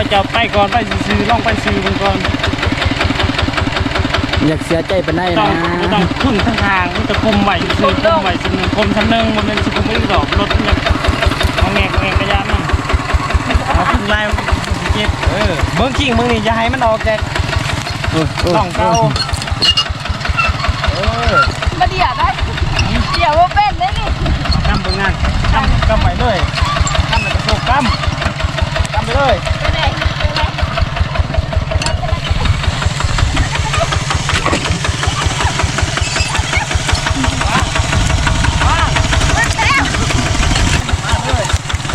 อจะไปก่อนไปซื้อๆลองไปซื้อมันก่อนอยากเสียใจไปได้ต้อนะงบ่ต้องพึ่งทางทางมันจะคุมไหวซื้อคุมไหวสำนึงคุมสำนึงมันเป็นสิคุมไม่ดอกรถเนี่ยเอาแงกแงกกระยานนั่นเอาพึ่งไล่มันสิเจ็บเออเบิ้งขิงมึงนี่อย่าให้มันออกจากโอ้ยโยต้องเก่าเออมาเดี๋ยวได้ เดี๋ยวว่าเป็นได้นี่กำเบิ้งงานกำกำไปเลยกำแล้วก็โชกกำกำไปเลย ไปไหนไปไหน ว่าง มาแล้ว มาเลย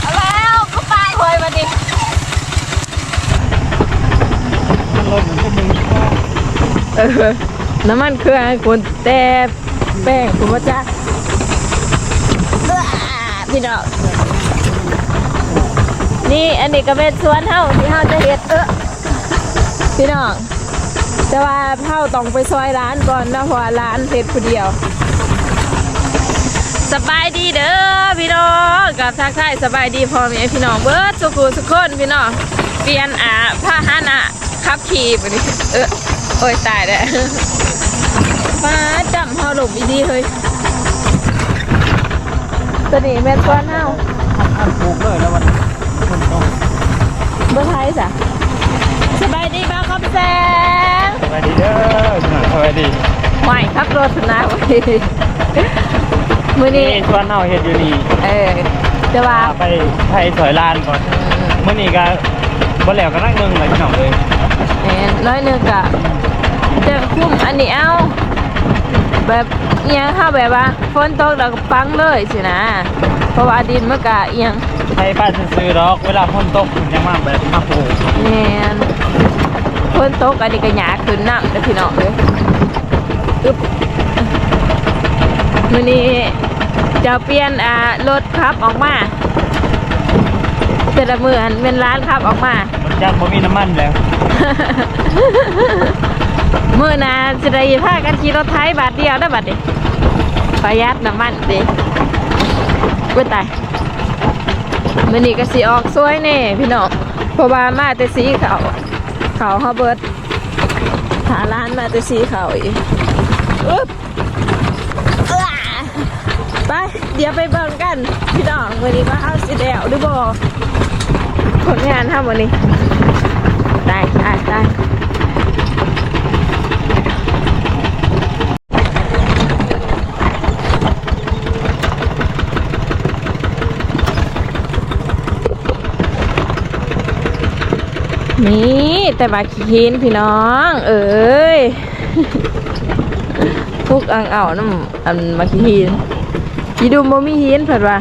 เอาแล้วก็ไปเฮ้ยมาดิ มันลดเหมือนพวกมึงนี่ก็ เออ น้ำมันเครื่องคนแต่แป้งคุณพ่อจ้าพี่น้องนี่อันนี้ก็เป็นสวนเฮาที่เฮาจะเฮ็ดเออพี่น้องแต่ว่าเฮาต้องไปซอยร้านก่อนนะเพราะว่าร้านเฮ็ดผู้เดียว สบายดีเด้อพี่น้องกับทักทายสบายดีพ่อแม่พี่น้องเบิร์ดสุขุสุขคนพี่น้องเปลี่ยนอ่าผ้าหันะขับขี่ไปดิเออ โอ้ยตายแล้วฟ้าจำเฮาหลบอีดีเฮ้ยตัวนี้แม่นก้อนเฮาอันปลูกเลยแล้ววันคนต้องเบอร์ไทยจ้ะสบายดีบ้างครับแซงสวัสดีเด้อสวัสดีใหม่ครับรถนะเว้ยมือนี่นี้ชวนเฮาเฮ็ดอยู่นี่เออจะว่าพาไปไทยสอยลานก่อนมื้อนี้ก็บ่แล้วก็นั่งเบิ่งเลยพี่น้องเอ้ยแหม่น้อยหนึงกะจะ คุ้มอันนี้เอาแบบเอียงเข้าแบบว่าฝนตกแล้วก็ปังเลยสินะ เพราะว่าดินมันกะเอียงไทยบ้านซื่อๆดอกเวลาฝนตกมันยังมาแบบมาปลูกแมนฝนตกอันนี้ก็หยาขึ้นน้ำเด้อพี่น้องเลยอึ๊บมื้อนี้จะเปลี่ยนอ่ารถขับออกมาแต่ละมืออันเป็นร้านขับออกมามันยังบ่มีน้ำมันแล้ว มื่อนาจะได้พากันขี่รถไถบาทเดียวได้บาทดิประหยัดน้ำมันดิเว้ยตายมื่อนี้ก็สีออกสวยแน่พี่น้องเพราะว่ามาแต่สีขาวขาวฮาเบิร์ดหาร้านมาแต่สีขาวอีกอึ๊บอื้อไป เดี๋ยวไปเบิ่งกัน พี่น้องวันนี้มาเอาสีแดวหรือบ่ผลงานทำวันนี้ตายตาย นี่แต่บาขี้หินพี่น้อง เอ้ยพวกอังเอาน้ำอันมาขี้หินยีดูบ่มีหินเพิ่นว่า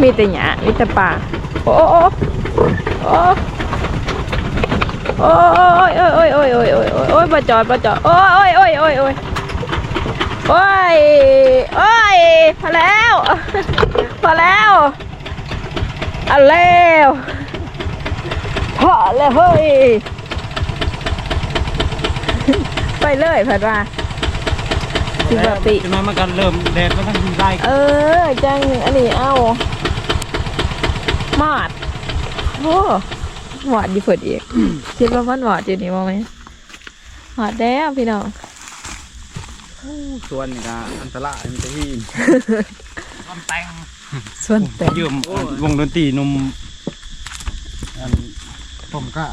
มีแต่หญ้ามีแต่ป่าโอ้โอ้โอ้โอ้โอ้ยโอ้ยโอ้ยโอ้ยโอ้ยโอ้ยโอ้ยบ่จอดบ่จอดโอ้ยโอ้ยโอ้ยโอ้ยโอ้ยโอ้ยพอแล้วพอแล้วเอาแล้ว พอแล้วเฮ้ย ไปเลยผัดว่าสิบกว่าปีจะมามันก็เริ่มแดดมันทั้งทีไล่เออ จัง อันนี้เอาหมอดโอ้หมอดดีเผิดอีกคิดว่ามันหมอดอยู่นี่มั้งไหมหมอดแล้วพี่น้องส่วนนี่ก็อันตรายมันจะหินความแต่งส่วนแต่ยืมวงดนตรีหนุ่มอัน ผมก็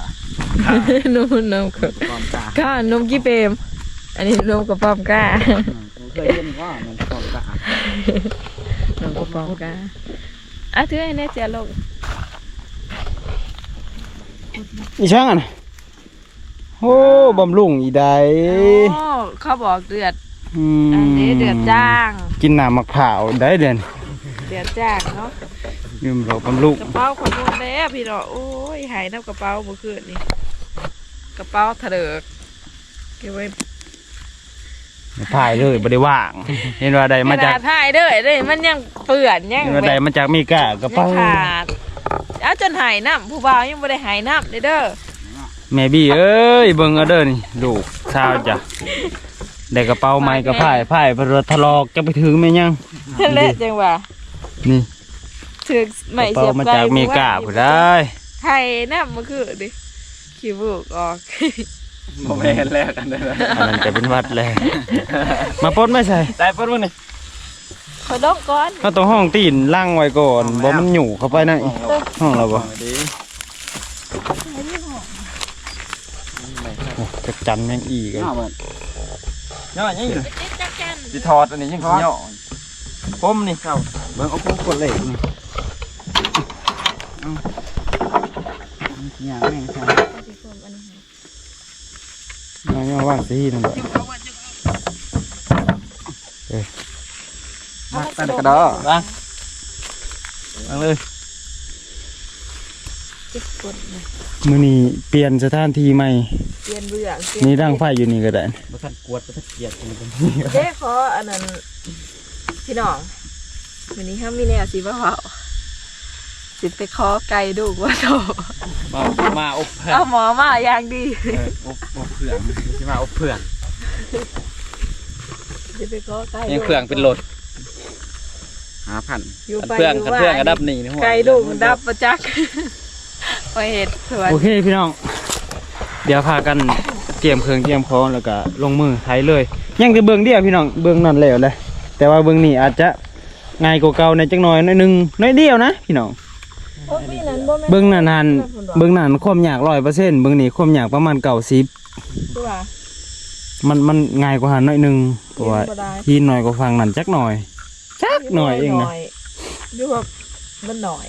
นุ่มนมกับความกล้าก้านมกี่เปรมอันนี้นมกับปอมกล้าผมเคยเห็นว่ามันความกล้านมกับปอมกล้าอะถือให้แน่เสียลงอีช่างอะนะโอ้บำรุงอีใดโอ้เขาบอกเดือดอืมอันนี้เดือดจ้าง กินน้ำมะพร้าวได้เด่นเดือดจ้างเนาะ ยืมเราบำรุงกระเป๋าขนมแล้วพี่น้องโอ้ยหายน้ำกระเป๋าเมื่อคืนนี่กระเป๋าถลกเก็บไว้ถ่ายเลยบ่ได้ว่าง เห็นว่าใดมาจากขนดถ่ายเด้อเด้อมันยังเปื่อนยังเห็นว่าใดมาจากอเมริกากระยัเป๋างขาดเอาจนหายน้ำผู้บ่าวยังไม่ได้หายน้ำเลยเด้อแม่บี้เอ้ยเบิ่งเอาเด้อนี่ลูกสาวจ้ะได้กระเป๋าใหม่กระพ่ายพ่ายเพนรถทะลอกจะไปถึงแม่ยังนั่นแหละจังหวะนี่ ถึงกไม่ระเป๋าเสียบมาไกลจากอเมริกาผู้ได้หายน้ำเมื่อคืนดิขี้บุกออกโมเมนต์แรกกันเลยนะอันนั้นจะเป็นวัดเลยมาปลดไม่ใช่ได้ปะมึงนี่ขอดอกก่อนเขาต้องห้องตีนล่างไว้ก่อนบ่มันหยู่เข้าไปในห้องเราบ่ดีโอ้จักจันแม่งอีกเลยย่อมันย่อยังอยู่จักจันสิถอดอันนี้ยังสิย่อผมนี่เข้าเบิ่งเอาผมกดเหล็กนี่ อย่างแม่งใช่มาเนี่ยว่าสินั่นแหละมาตั้งแต่กระดอวางวางเลยจิกกดมือนี้เปลี่ยนสถานที่ใหม่ เปลี่ยนเบื้องเปลี่ยนี่ดังไฟอยู่นี่ก็ได้บ่ทันกวดบ่ทันเกียดกันเลยเด้ขออันนั้นพี่น้องวันนี้เขามมีแนวสิบ่เผา สิไปขอไก่ดูกว่าโตมามาอบเพื่อนเอาหมอมาอย่างดีอบอบเพื่อนสิมาอบเพื่อนสิไปขอไก่ยังเครื่องเป็นรถหาพันอยู่กันไปเพื่อนอยู่กันว่าเพื่อนกระดับหนีนี่หัวไก่ดูกมันดับประจักษ์ไปเห็ดสวนโอเคพี่น้อง เดี๋ยวพากันเตรียมเครื่องเตรียมของแล้วก็ลงมือไถเลย ยังจะเบิ่งเดียวพี่น้องเบิ่งนั่นแล้วเลยแต่ว่าเบิ่งนี่อาจจะง่ายกว่าเก่าในจักหน่อยหน้อยหนึงน้อยเดียวนะพี่น้อง โอ้ยมีนั้นบ่แม่นเบิ่งนั่นหันเบิ่งนั่นความยากร้อยเปอร์เซ็นต์เบิ่งนี่ความยากประมาณเก้าสิบคือว่ามันมันง่ายกว่าหันหน้อยหนึงเพราะว่าบ่ได้ทีหน่อยกว่าฟังนั่นจักหน่อยจักหน่อยเองนะดูว่ามันหน่อย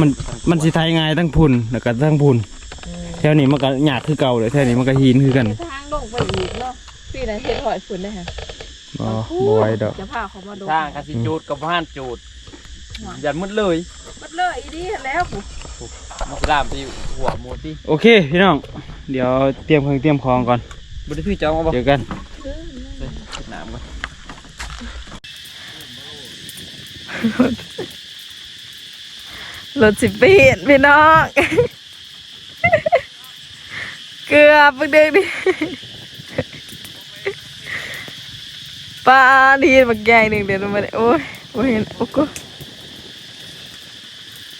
มันมันสิไทยง่ายทั้งพุ่นแล้วก็ทั้งพุ่นอืมแถวนี้มันก็ยากคือเก่าเลยแถวนี้มันก็หินคือกันทางลงไปอีกเนาะพี่นั้นเฮ็ดหอยฝุ่นได้ฮะบ่บ่ไหวดอกจะพาเขามาดูสร้างกสิจูดกับบ้านจูดยันมืดเลยมัน เลยอีดีแล้วปุ๊มันสิลามที่หัวหมูที่โอเคพี่น้อง เดี๋ยวเตรียมเครื่องเตรียมของก่อนบ่ได้พี่เจ้ามาบ่เจอกันคิดน้ำก่อนรถสิปีนพี่น้อง เกือบเพิ่งเด็กดิปลาดีบักใหญ่หนึ่งเดี๋ยวมาเลยโอ้ยโอ้ยเห็นโอ้กู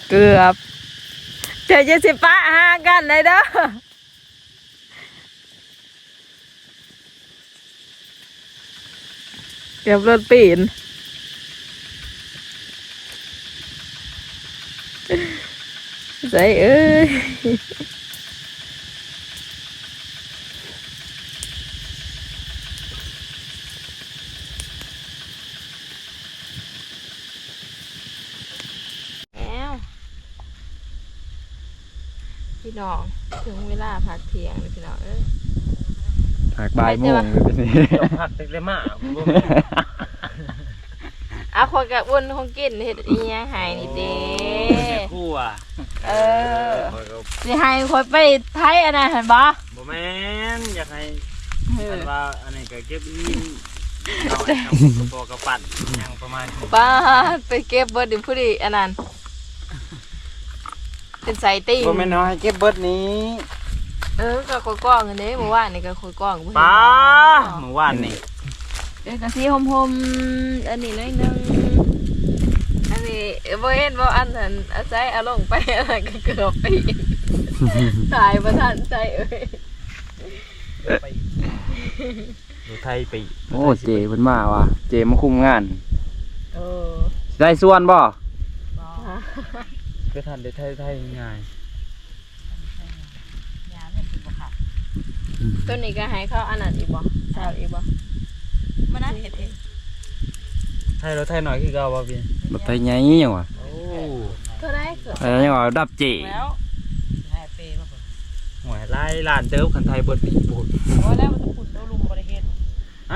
เกือบเจะจะสิป้าหากันเลยเด้อเกือบรถปีนใส่เอ้ยแล้วพี่ น้อง ถึงเวลาพักเที่ยงเลยพี่น้องเอ้ยหากบ่ายโมงเลยเป็นนี่ผักเต็มเลยมากอะคนกับอ้วนคงกินเห็ดอีหยังใหายนี่เด้คู่อะเออสิให้คนไปไทยอันนั้นเห็นบ่บ่แม่นอยากให้เอออันว่าอันนี้ก็เก็บอินเอาไอ้ทำกระโปรงกระปัดยังประมาณนี้ป้าไปเก็บเบิร์ดดิผู้ดีอันนั้น เป็นสายตีนบ่แม่นน้อยเก็บเบิดนี้เออก็คอยกล้องอันนี้เมื่อวานนี่ก็คอยกล้องบ่เห็นป้าบ่เมื่อวานนี่เออกะสีหอมๆอันนี้หน้อยหนึงอันนี้บ่เห็นบ่อันนั้นอาศัยเอาลงไปอะไรก็เกือบไปอีกตายบ่ทันใจเอ้ยอยู่ไทยไปโอ้เจเพิ่นมาว่ะเจมาคุมงาน เออ ได้ส่วนบ่ ก็ทันได้ไทยไทยง่ายตัวนี้ก็ให้เขาอันนั้นอีกบ่สาวอีกบ่มันน่าเฮ็ดเองไทยเราไทยหน่อยคือเก่าบ่พี่รถไทยใหญ่ยังวะโอ้เท่าได้เกือบไทยยังวะดับเจแล้วหวยไล่ล้านเติบคันไทยเบิดปีพูดว่าแล้วมันจะปุ่นเอาลุมบ่ได้เฮ็ด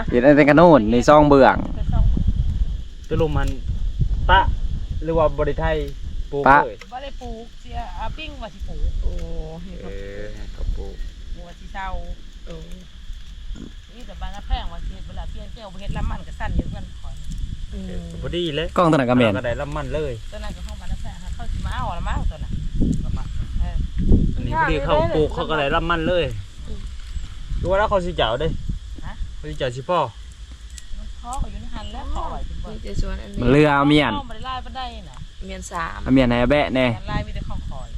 เห็นแต่กระโน่นในซองเบื้องตัวลมมันปะหรือว่าบริไทย ปลูกปะ เลยว่าได้ปลูกเสียอาปิ้งว่าสิปลูกโอ้ให้เอเขาอให้เขาปลูกหมูว่าสิเศร้าโอ้นี่แต่บางกระแพงว่าสิเวลาเปลี่ยนแก้วบ่เฮ็ดลำมันก็สั้นอยู่เพื่อนขอยอืมพอดีเลยกล้องตัวนั้นก็แม่นก็ได้ลำมันเลยตอนนั้นก็เข้ามาแล้วแพงเข้าสิมาเอาละมาเอาตัวน่ะละมาเอออันนี้พอดีเขาปลูกเขาก็ได้ลำมันเลยดูว่าแล้วเขาสิเจ้าเด้เขาสิเจ้าสิพ่อมันขอก็อยู่ในหันแล้วขอไว้เป็นบ่มีแต่สวนอันมันนี้เรือเอาเมียน บ่ได้ลายบ่ได้น่ะ เมียนสามเอาเมียนให้อาแบะแน่ลายมีแต่ของคอย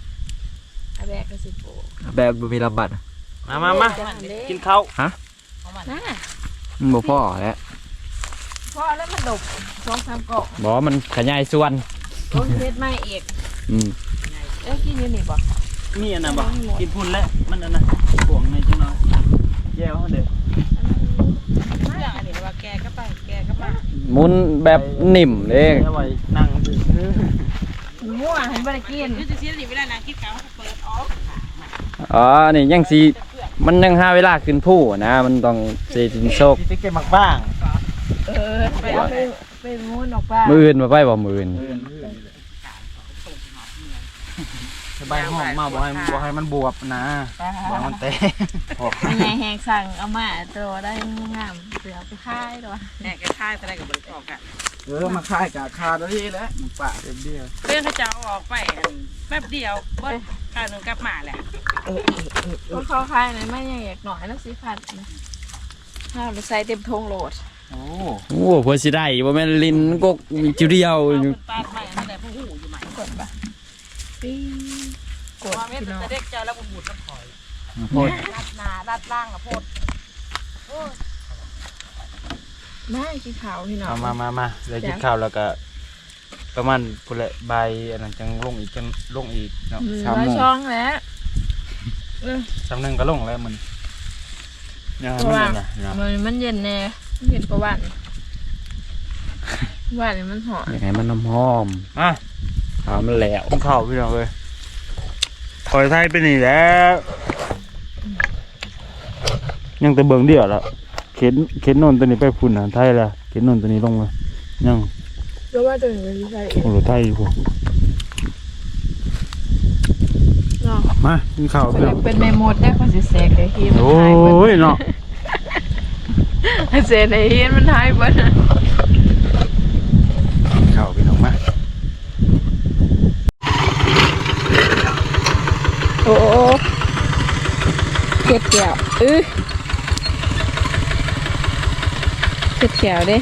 อัแบกก็สิโปแบบบ่มีรับบัตรมามามาจังเด้กินข้าวน่ะมันบ่พอแล้วพอแล้วมันดกสองสามเกาะบ่มันขยายส่วนโอ้ยเฮ็ดไม่เอกอืมเอ้ยกินอยู่นี่บ่มีอันน่ะบ่กินพุ่นแล้วมันอันน่ะห่วงในจังน้อยแย่เอาเด้อเรื่องอันนี้ว่าแกก็ไปแกก็มา หมุนแบบนิ่มเด้เอาไว้นั่งซื่อมั่วให้บ่ได้กินคือจะเสียสิเวลานางคิดเขาเปิดออกอ๋อนี่ยังสิมันยังหาเวลาขึ้นผู้นะ มันต้องเซตินโชคสิไปเก็บหมักบ้าง เออไปเอาไปไปมูนออกบ้านมืออื่นมาไปบ่มืออื่นสบายห้องมาบ่ให้บ่ให้มันบวบนะบ่ให้มันเตะยังไงแหงสั่งเอามาตัวได้งามเสือไปค่ายตัวแหกค่ายอะไรกับบริออกอะเออมาค่ายกะคาดแล้วแหละมันปะเต็มเดียวเรื่องเขาจะเอาออกไปแป๊บเดียวเบิ้ลข้าวหนึ่งกลับมาแหละคนเขาค่ายนั้นไม่ยังอยากหน่อยแล้วสิพัดนะถ้าไปใส่เต็มทงโหลดโอ้โอ้เพิ่นสิได้บ่แม่นลิ้นกกจิวเดียวอยู่ปาดใหม่อันไหนพวกหูอยู่ใหม่กดปะ ปีกดว่าเม็ดพี่น้องจะเด็กเจ้าแล้วบูดน้ำถอยโหดรัดนารัดล่างกับโพดไม่กินขาวพี่น้องมามามามาเดี๋ยวกินข้าวแล้วก็ ประมาณพุ่นแหละใบอันนั้นจังลงอีกจังลงอีกเนาะอืมสามร้อยโมงช่องแล้วสามหนึงก็ลงแล้วมันยังเพไม่ราะว่าได้นะนะมันมันเย็นแน่มันเย็นกว่าหวานหวานนี่มันหอมอยากให้มันน้ำหอมอะ หามันแล้วกินข้าวพี่น้องเลยถอยไทยไปนี่แล้วยังแต่เบิ่งเดียวละเข็นเข็นนนตัวนี้ไปพุ่นหาไทยละเข็นนนตัวนี้ลงมายังก็ว่าตัวนี้เป็นใส่เองโอ้โหไทยอยู่พุ่นเนาะมากินข้าวเป็นพี่น้องเป็นเมมโมดได้คนสิเสกเลยฮีมันโอ้หายเบิดยเนาะเสกในฮีมันหายเบิด กินข้าวพี่น้องมา โอ้โอ้ เก็บแก้วอื้อเก็บแก้วเด้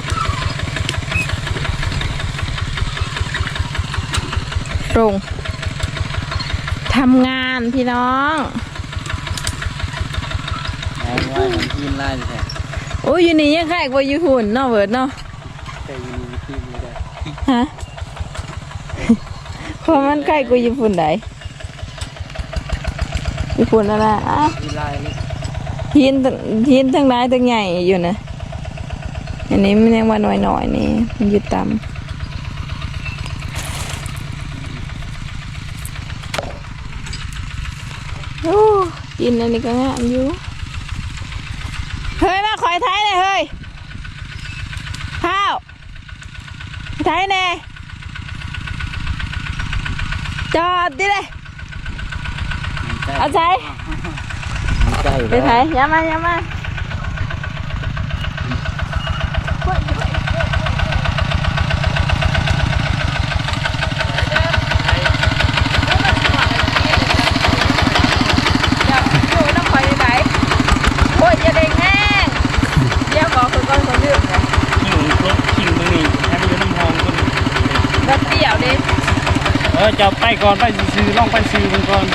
ตรงทำงานพี่น้องว่ามันกินไล่แท้โอ้ยอยู่นี่ยังไงกว่าอยู่หุ่นเนาะเวิร์ดเนาะแต่อยู่นี่ที่นี่ได้ฮะเพราะมันใกล้กูญี่ปุ่นไดญี่ปุ่นอะไรอะที่ไล่นี่ หินทั้งหินทั้งร้ายทั้งใหญ่อยู่นะอันนี้มันยังว่าน้อยหน่อยๆนี่มันอยู่ต่ำโอ้กินอันนี้ก็งามอยู่เฮ้ยมาคอยไทยเลยเฮ้ยข้าวไทยแน่จอดดิเลยเอาใจ ใกล้ไปไทยย้ามาย้ามาโอ้ยอย่าเด้งแห้งเดี๋ยวบอกคือก้อนคนเรื่องเลยขิงรถขิงมึงนี่ให้มันอยู่น้ำหอมคนนี้รถเดี่ยวดิเออจะไปก่อนไปซื้อๆลองไปซื้อมันก่อน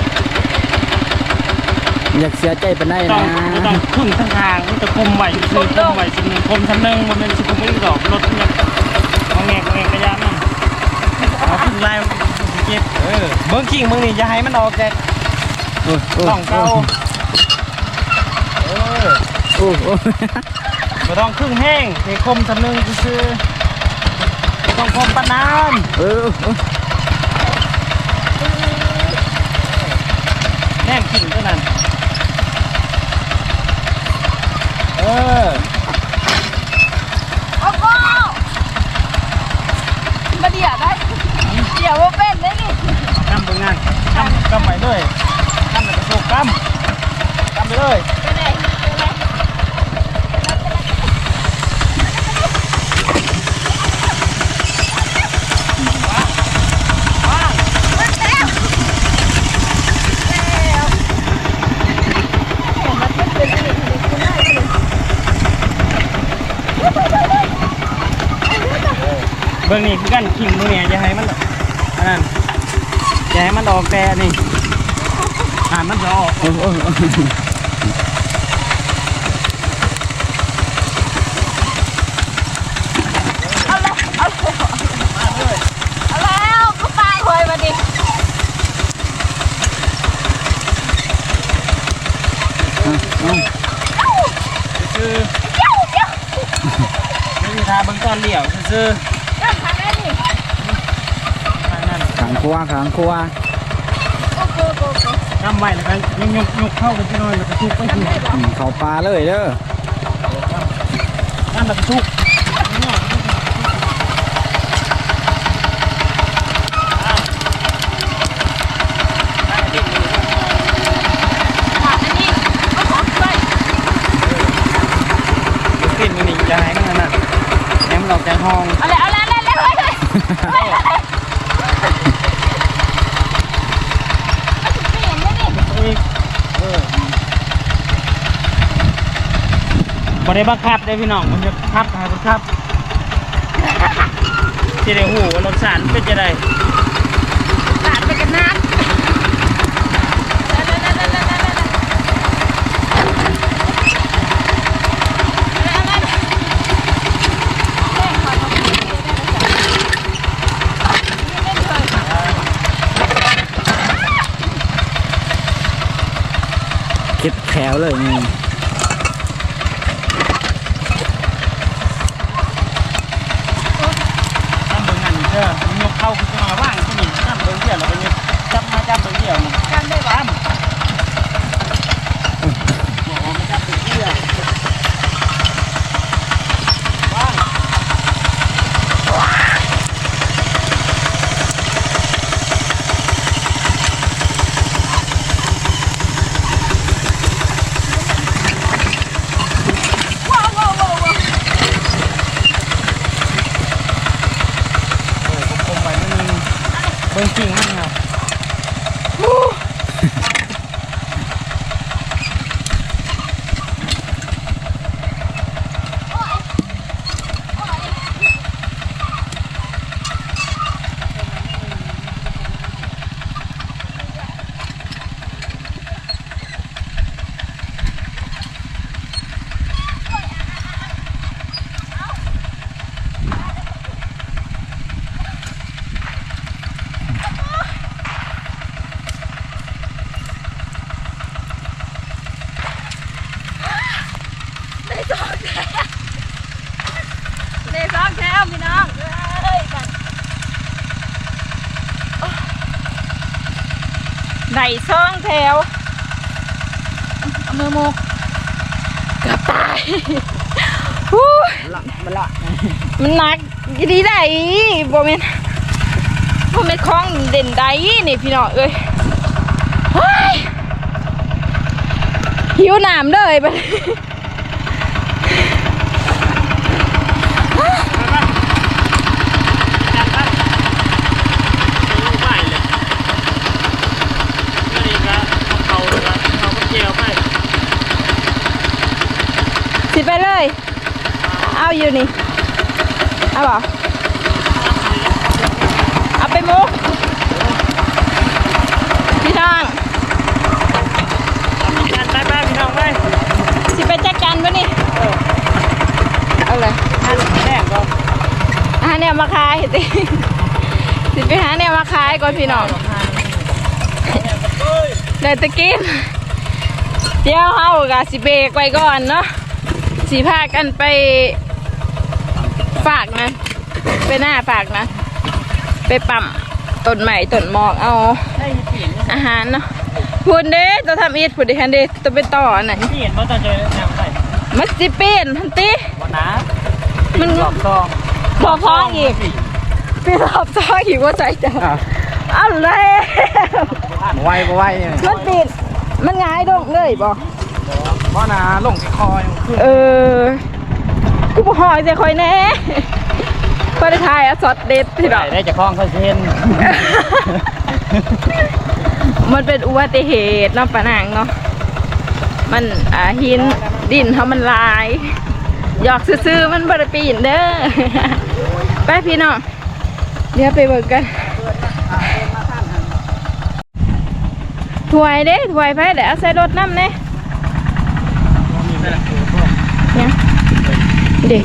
อยากเสียใจปานใดต้อนะงต้องพึ่งทางทางมันจะคมไหวซื้อคมไหวสำนึงคมสำนึงมันเป็นสิคมไม่ดอกรถมันยังเอาแงกเอาแงกกระยานนั่นเอาพึ่งไล่มันสิเก็บเออเบิ้งขิงมึงนี่อย่าให้มันออกแกโอ้ยโอ้ยต้องเก่าเออโอ้ยโอ้ยบ่ต้องครึ่งแห้งให้คมสำนึงซื้อบ่ต้องคมปานน้เออโอ้ยำแนมขิงเท่านั้นเออ โอ้โหมาเดี่ยวได้เดี่ยวว่าเป็นได้นี่ กำเบิ่งงานกำกำไปเลยกำแล้วก็โชกกำกำไปเลย ไปไหนไปไหน เบิ่งนี่ คือกันขิงมือเนี่ยอย่าให้มันอันนั้นอย่าให้มันออกแต่นี่อ่านมันจะออกโอ้โอ้โอ้เอาแล้วก็ไปเฮ้ยมาดิคือเดี๋ยวเดี๋ยวไม่มีทางเบื้องต้นเดี่ยวซื่อ เดินทางได้ดิ ๆทางนั้นขังครัวขังครัวโอ้โหโอ้โหทำไว้แล้วก็ยังยกยกเข้ากันที่น้อยแล้วก็ทุกไปถึงอืมเขาปลาเลยเด้อนั่นแล้วก็ทุกขาดอันนี้ก็ขอช่วยกินมันนี่จะหายนั่นน่ะแหนมหลอกใจห้องเอาเลยเอาเลยเอาเลยเอาเลยเอาเลยเอาเลยเอาเลยเอาเลย อีกเออบ่ ได้บังคับได้พี่น้องมันจะคับให้บังคับที่ได้หูว่ารสชาติมันเป็นจะไดขาดไปกันนักเอาเลยเอาเลยเอาเลยเอาเลยเอาเลยเอาเลยเล่นขอน้องพี่ได้ไหมจ๊ะเล่นเลยค่ะ คิดแถวเลยนี่ จำเบิ่งอันนี้เด้อมันยกเข้าคือจะมาว่างที่นี่จำเบิ่งเดียวแล้วก็ยกจับมาจับเบิ่งเดียวนี่ กันได้ปะ บอกว่ามันจับเบิ่งเดียวว่าง ว้าวว้าวว้าวว้าว เออควบคุมไว้มันมีเบิ่งจริงมันครับ ได้สองแถวได้สองแถวพี่น้องเอ้ยกันโอ้ได้สองแถวเอามือโมกเกือบตายฮู้ละมันละมันหนักอีดีได้บ่แม่นบ่แม่นของเด่นใดนี่พี่น้องเอ้ยเฮ้ยหิวน้ำเลยบัดนี้ จัดไปดูไปเลยนี่ก็เอาเขาเลยครับเอาไปเจียวไป สิไปเลย เอาอยู่นี่เอาบ่เอาไปมุกพี่น้องจัดไปไปพี่น้องไปสิไปจัดการบ่นี่เอาเลยอันแรกก็หาแนวมาขายสิสิไปหาแนวมาขายก่อนพี่น้องเลยตะกินเดี๋ยวเฮากะสิเบรกไว้ก่อนเนาะสิพากันไป ฝากนะ ไปหน้าฝากนะ ไปปั๊มต้นใหม่ต้นหมอกเอาได้เปลี่ยนอาหารเนาะพูนเด้ตัวทำอีทพูนเด้ฮันเด้ตัวไปต่ออันไหนเปลี่ยนเพราะจะเจอแนวไหนมันสิเป็นทันตีวันนะมันหลอกซองพอพ้องอีกพี่รอบซ้ออีกว่าใจจะเอาเลยไวบ่ไวเนี่ยมันติดมันง่ายดงเลยบอกเพราะนะลงที่คอยขึ้นเออ กูบ่หอยใจคอยแน่ก็ได้ทายอะสดเด็ดพี่ดอกได้จะคล้องเขาเช่นมันเป็นอุบัติเหตุเนาะปะนางเนาะมันอ่าหินดินเขามันลายหยอกซื่อๆมันบริปีนเด้อไปพี่น้องเดี๋ยวไปเบิกกันโอ้ถ้วยเด้ถ้วยไผเดี๋ยวเอาใส่รถน้ำเน่ยังเด็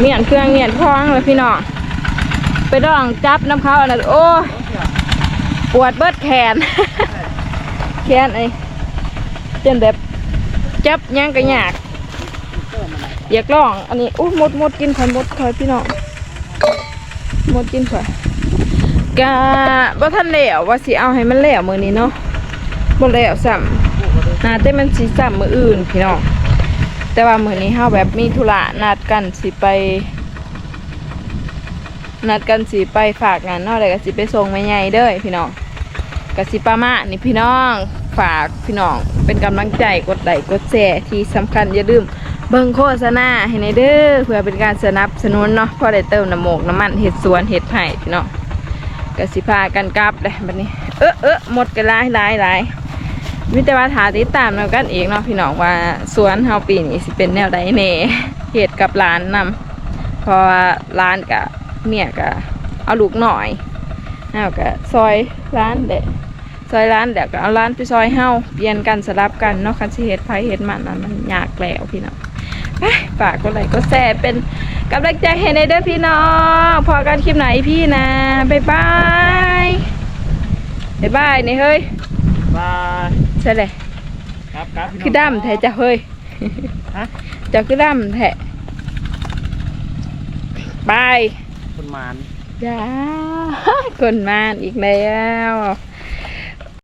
เมียนเครื่องเมียนคล้องเลยพี่น้องไปดองจับน้ำเขาอันนั้นโอ้ปวดเบิดแขน แขนไอ้จนแบบจับหยังกระยากอยากลอง อันนี้อู้มดมดกินข่อยมดข่อยพี่น้องมดกินข่อยกะบ่ทันแล้วว่าสิเอาให้มันแล้วมือนี้เนาะบ่แล้วซ้ำน่าแต่มันสิซ้ำมืออื่นพี่น้อง แต่ว่ามื้อนี้เฮาแบบมีธุระนัดกันสิไป นัดกันสิไปฝากงานเนาะแล้วก็สิไปส่งแม่ใหญ่เด้อพี่น้องก็สิประมาณนี่พี่น้องฝากพี่น้องเป็นกำลังใจกดไลค์กดแชร์ที่สำคัญอย่าลืมเบิ่งโฆษณาให้ในเด้อเพื่อเป็นการสนับสนุนเนาะพอได้เติมน้ำโมกน้ำมันเห็ดสวนเห็ดไห่พี่น้องก็สิพากันกลับเลยบัดนี้ เออเออหมดกันหลายหลายหลาย มิแต่ว่าถาติดตามแล้วกันเองเนาะพี่น้องว่าสวนเฮาปีนี้สิเป็นแนวใดแน่เห็ดกับร้านนำเพราะว่าร้านกับเมียก็เอาลูกหน่อยเฮาก็ซอยร้านเด็ซอยร้านเดี๋ยวก็เอาร้านไปซอยเฮาเปลี่ยนกันสลับกันเนาะคันสิเฮ็ดไผเฮ็ดมันนั้นมันยากแล้วพี่น้องไปฝากก็ไลค์ก็แชร์เป็นกำลังใจให้ในเด้อพี่น้องพอกันคลิปไหนพี่นะบ๊ายบายบ๊ายบายนี่เฮ้ยบาย ใช่เลยครับครับพี่น้งคือดำแท้จะเฮ้ยฮะเจะคือดำแท้บายคุณมาน จ้า คนมานอีกแล้ว